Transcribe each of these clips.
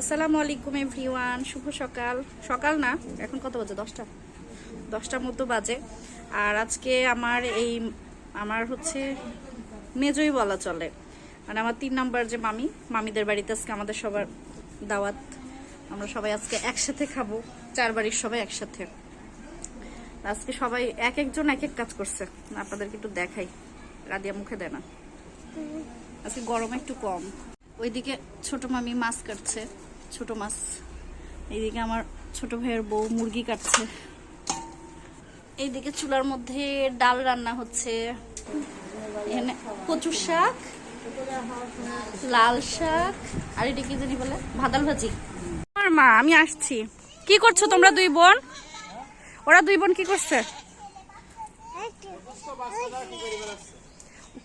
আসসালামু আলাইকুম, এভরিওয়ান। শুভ সকাল। সকাল না, এখন কত বাজে? দশটা। দশটার মতো বাজে। আর আজকে আমার এই, আমার হচ্ছে মেজই বলা চলে। মানে আমার তিন নাম্বার যে মামি, মামিদের বাড়িতে আজকে আমাদের সবার দাওয়াত। আমরা সবাই আজকে একসাথে খাব। চার বাড়ির সবাই একসাথে। আজকে সবাই এক একজন এক এক কাজ করছে। আপনাদেরকে একটু দেখাই। রাদিয়া মুখে দেয় না। আজকে গরম একটু কম। ওইদিকে ছোট মামি মাছ কাটছে। ছোট মাছ। এইদিকে আমার ছোট ভাইয়ের বউ মুরগি কাটছে। এইদিকে চুলার মধ্যে ডাল রান্না হচ্ছে। এখানে কচুর শাক, লাল শাক, আর এটা কি জানি বলে ভাদাল ভাজি। আমার মা, আমি আসছি। কি করছ তোমরা দুই বোন? ওরা দুই বোন কি করছে?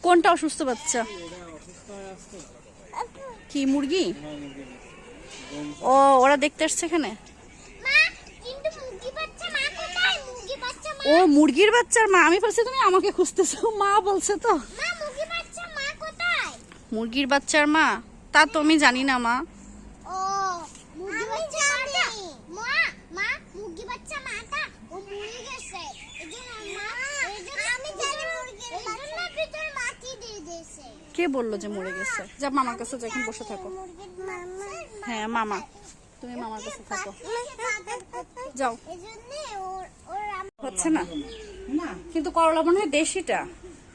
কোনটা অসুস্থ বাচ্চা? কি, মুরগি? ও ওরা দেখতে আসছে এখানে? মা কিন্তু মুরগি বাচ্চা মা কোথায়? মুরগি বাচ্চা মা। ও মুরগির বাচ্চার মা আমি বলছি তুমি আমাকে খুঁজতেছো মা বলছে তো। মা মুরগি বাচ্চা মা কোথায়? মুরগির বাচ্চার মা? তা তো আমি জানি না মা। ও মুরগি বাচ্চা মাটা মা মা মুরগি বাচ্চা মাটা ও মরে গেছে। এজন্য মা এজন্য আমি জানি মুরগি এজন্য ভিতর মাটি দিয়ে দিয়েছে। কে বলল যে মরে গেছে? যা মামার কাছে যা, এখন বসে থাকো। হ্যাঁ মামা। তুমি মামার কাছে থাকো। যাও। হচ্ছে না? কিন্তু করলা মনে হয় দেশিটা।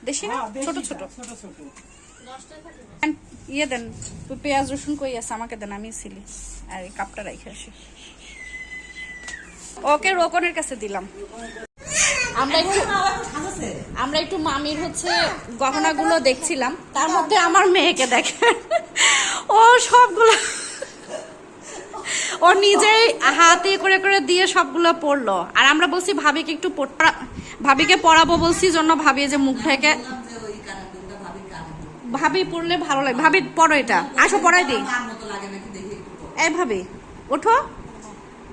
দেশি না? ছোট ছোট। ইয়ে দেন। তুই পেঁয়াজ রসুন কই আছে? আমাকে দেন আমি ছিলি আর এই কাপটা রেখে আসি। ওকে রোকনের কাছে দিলাম। আমরা একটু আমরা একটু মামির হচ্ছে গহনাগুলো দেখছিলাম। তার মধ্যে আমার মেয়েকে দেখে। ও সবগুলো ও নিজেই হাতে করে করে দিয়ে সবগুলো পড়ল। আর আমরা বলছি ভাবিকে একটু পড়- ভাবিকে পড়াবো বলছি জন্য ভাবি যে মুখ ঢেকে। ভাবি পড়লে ভালো লাগে। ভাবি পড়ো এটা। আসো পড়াই দিই। এই ভাবি ওঠো।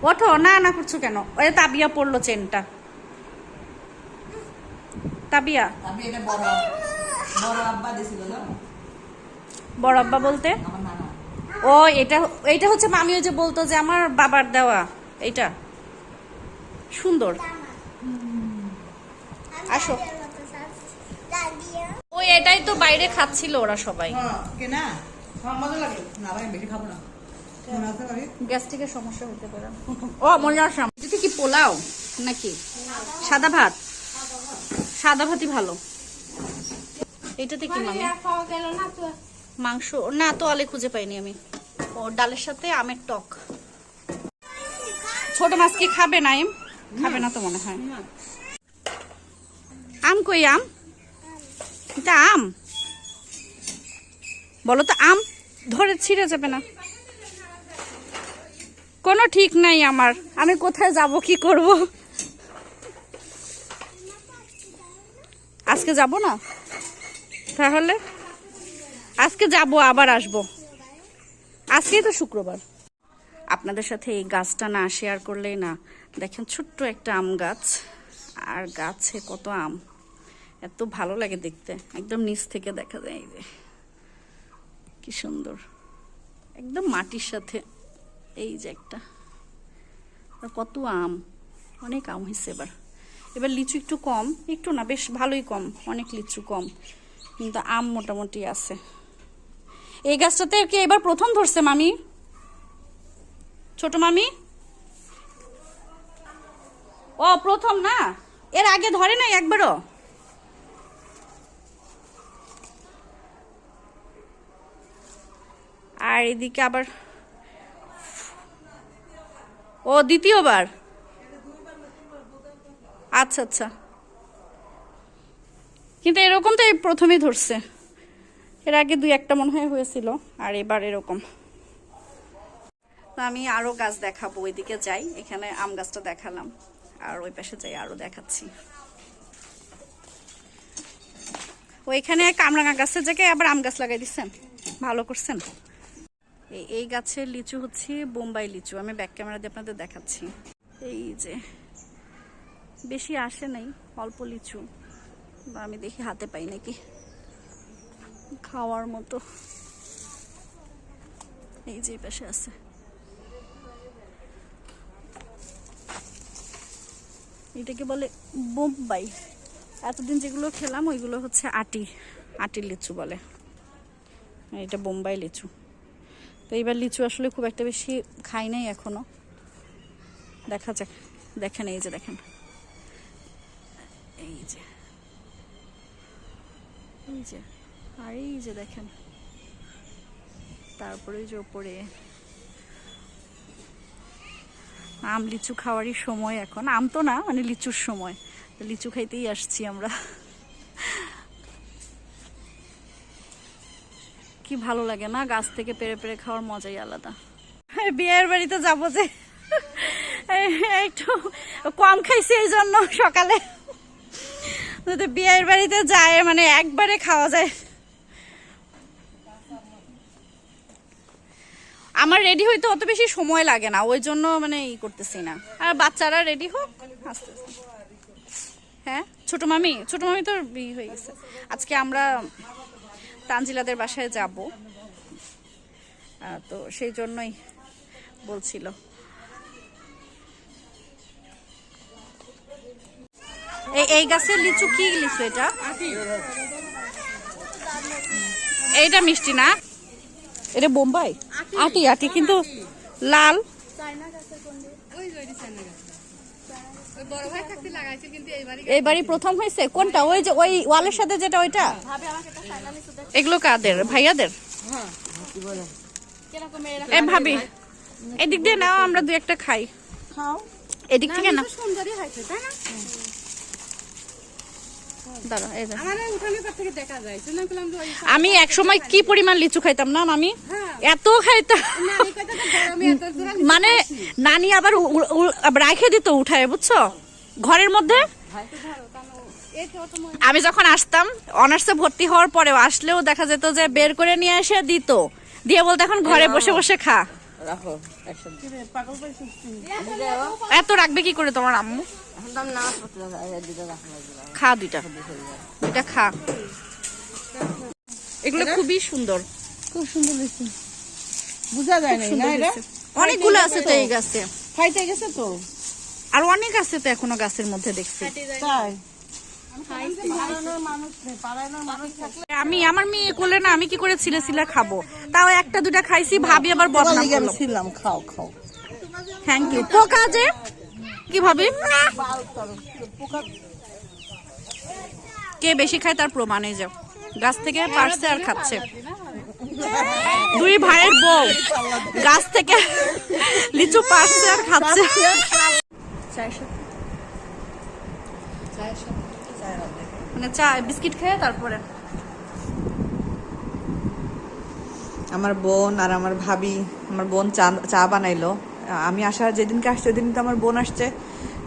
ওঠো না না করছ কেন? ওই তাবিয়া পড়ল চেনটা। তাবিয়া। বড় আব্বা বলতে? ও এটা এটা হচ্ছে মামিও যে বলতো যে আমার বাবার দেওয়া এটা সুন্দর। আসো। ওই এটাই তো বাইরে খাচ্ছিল ওরা সবাই। হ্যাঁ না মজা লাগে? না ভাই বেশি খাব না। আছে ভাবি? গ্যাস্ট্রিকের সমস্যা হতে পারে। ও মনে আসলাম এটা কি পোলাও নাকি? সাদা ভাত? সাদা ভাতই ভালো। এটাতে কি মামি মাংস না তো? আলে খুঁজে পাইনি আমি। ও ডালের সাথে আমের টক। ছোট মাছ কি খাবে না এম খাবে না তো মনে হয়। আম কই আম? এটা আম। বলো তো আম ধরে ছিঁড়ে যাবে না। কোনো ঠিক নাই আমার। আমি কোথায় যাব, কি করব? আজকে যাব না? তাহলে? আজকে যাব, আবার আসব। আজকেই তো শুক্রবার। আপনাদের সাথে এই গাছটা না শেয়ার করলেই না, দেখেন ছোট্ট একটা আম গাছ, আর গাছে কত আম। এত ভালো লাগে দেখতে, একদম নিচ থেকে দেখা যায় এই যে। কি সুন্দর। একদম মাটির সাথে এই যে একটা। কত আম, অনেক আম হয়েছে এবার। এবার লিচু একটু কম, একটু না, বেশ ভালোই কম, অনেক লিচু কম। কিন্তু আম মোটামুটি আছে। এই গাছটাতে কি এবার প্রথম ধরছে, মামি? ছোট মামি? ও, প্রথম না? এর আগে ধরে নাই একবারও? আর এদিকে আবার ও, দ্বিতীয়বার? আচ্ছা আচ্ছা। কিন্তু এরকম তো এই প্রথমেই ধরছে। এর আগে দুই একটা মনে হয় হয়েছিল, আর এবার এরকম। আমি আরও গাছ দেখাবো, ওইদিকে যাই, এখানে আম গাছটা দেখালাম, আর ওই পাশে যাই, আরও দেখাচ্ছি। ওইখানে কামরাঙা গাছের জায়গায় আবার আম গাছ লাগাই দিচ্ছেন ভালো করছেন? এই গাছের লিচু হচ্ছে বোম্বাই লিচু, আমি ব্যাক ক্যামেরা দিয়ে আপনাদের দেখাচ্ছি। এই যে, বেশি আসে নাই, অল্প লিচু আমি দেখি হাতে পাই নাকি। খাওয়ার মতো। এই যে পাশে আছে। এটাকে বলে বোম্বাই। এতদিন যেগুলো খেলাম, ওইগুলো হচ্ছে আটি আটি লিচু বলে। এটা বোম্বাই লিচু। তো এইবার লিচু আসলে খুব একটা বেশি খাই নাই এখনও। দেখা যাক। দেখেন, এই যে দেখেন। এই যে। এই যে। আর, এই যে দেখেন। তারপরে যে ওপরে। আম লিচু খাওয়ারই সময় এখন। আম তো না মানে লিচুর সময়। লিচু খাইতেই আসছি আমরা। কি ভালো লাগে না, গাছ থেকে পেরে পেরে খাওয়ার মজাই আলাদা। বিয়ের বাড়িতে যাব যে। একটু কম খাইছি এই জন্য সকালে। বিয়ের বাড়িতে যায় মানে একবারে খাওয়া যায়। আমার রেডি হইতে অত বেশি সময় লাগে না ওই জন্য মানে ই করতেছি না। আর বাচ্চারা রেডি হোক আস্তে আস্তে হ্যাঁ? ছোট মামি ছোট মামি তো বিয়ে হয়ে গেছে। আজকে আমরা তানজিলাদের বাসায় যাব। তো সেই জন্যই বলছিল। এই এই গাছের লিচু কি লিচু এটা? এইটা মিষ্টি না? এটা বোম্বাই? আটি। আটি কিন্তু লাল। ওই যে ওই ডিজাইনের গাছ। ওই বড় ভাই থাকতে লাগাইছিল কিন্তু এইবারই এইবারই প্রথম হয়েছে? কোনটা? ওই যে ওই ওয়ালের সাথে যেটা ওইটা? এগুলো কাদের? ভাইয়াদের? এ ভাবি এদিক দিয়ে নাও আমরা দু একটা খাই। এদিক থেকে না? আমি এক সময় কি পরিমাণ লিচু খাইতাম না আমি হ্যাঁ। এত খাইতাম। গরমে এত লিচু মানে নানি আবার রাখে দিত উঠায় বুঝছ? ঘরের মধ্যে? আমি যখন আসতাম অনার্সে ভর্তি হওয়ার পরেও আসলেও দেখা যেত যে বের করে নিয়ে এসে দিত। দিয়ে বলতো এখন ঘরে বসে বসে খা। রাখো এত রাখবে কি করে তোমার আম্মু। খা দুইটা। দুইটা খা। এগুলো খুবই সুন্দর। খুব সুন্দর বুঝা যায় না এটা? অনেকগুলো আছে তো এই গাছে। খাইতে গেছে তো? আর অনেক আছে তো এখনও গাছের মধ্যে দেখছি। তাই? আমি আমার মেয়ে করলে না আমি কি করে ছিলে ছিলে খাব? তাও একটা দুটা খাইছি ভাবি আবার বদনাম করল। ছিলাম খাও খাও। থ্যাংক ইউ পোকা যে? কি ভাবি? কে বেশি খায় তার প্রমাণে এই যে গাছ থেকে পারছে আর খাচ্ছে। দুই ভাইয়ের বউ গাছ থেকে লিচু পারছে আর খাচ্ছে। চায়ের সাথে। মানে চা, বিস্কিট খেয়ে তারপরে। আমার বোন আর আমার ভাবি, আমার বোন চা চা বানাইলো। আমি আসার যেদিনকে আসছে ওই তো আমার বোন আসছে।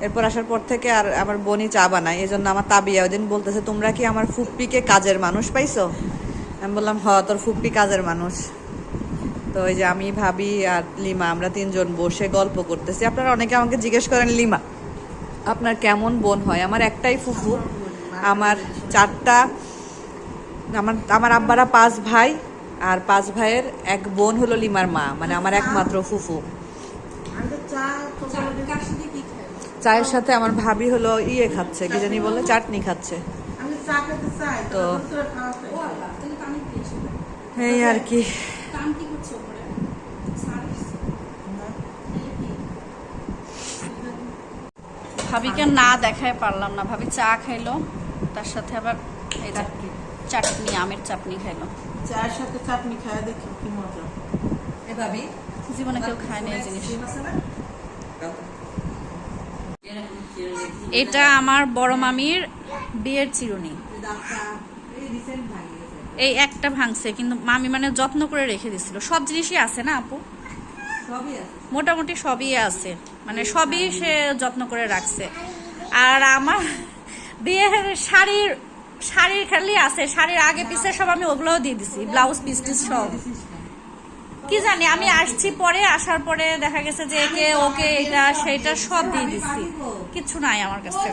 এরপর আসার পর থেকে আর আমার বোনই চা বানায়। এই জন্য আমার তাবিয়া ওই দিন বলতেছে, তোমরা কি আমার ফুপ্পিকে কাজের মানুষ পাইছো? আমি বললাম, হ, তোর ফুপ্পি কাজের মানুষ। তো ওই যে আমি, ভাবি আর লিমা, আমরা তিনজন বসে গল্প করতেছি। আপনারা অনেকে আমাকে জিজ্ঞেস করেন, লিমা, আপনার কেমন বোন হয়? আমার একটাই ফুফু আমার চারটা, আমার আমার আব্বারা পাঁচ ভাই আর পাঁচ ভাইয়ের এক বোন হলো লিমার মা মানে আমার একমাত্র ফুফু। চায়ের সাথে আমার ভাবি হলো ইয়ে খাচ্ছে, কি জানি বলে, চাটনি খাচ্ছে। তো এই আর কি। ভাবিকে না দেখায় পারলাম না, ভাবি চা খাইলো। তার সাথে আবার চাটনি। আমের চাটনি খাইলো। চায়ের সাথে চাটনি খায় দেখি কি মজা। এ ভাবি জীবনে কেউ খায় না এই জিনিস। এটা আমার বড় মামির বিয়ের চিরুনি। এই একটা ভাঙছে কিন্তু মামি মানে যত্ন করে রেখে দিছিল। সব জিনিসই আছে না আপু? সবই আছে। মোটামুটি সবই আছে। মানে সবই সে যত্ন করে রাখছে। আর আমার বিয়ের শাড়ির শাড়ির খালি আছে, শাড়ির আগে পিছে সব আমি ওগুলোও দিয়ে দিছি, ব্লাউজ, পিস, টিস সব। কি জানি, আমি আসছি পরে, আসার পরে দেখা গেছে যে একে, ওকে, এটা সেটা সব দিয়ে দিচ্ছি কিছু নাই আমার কাছে।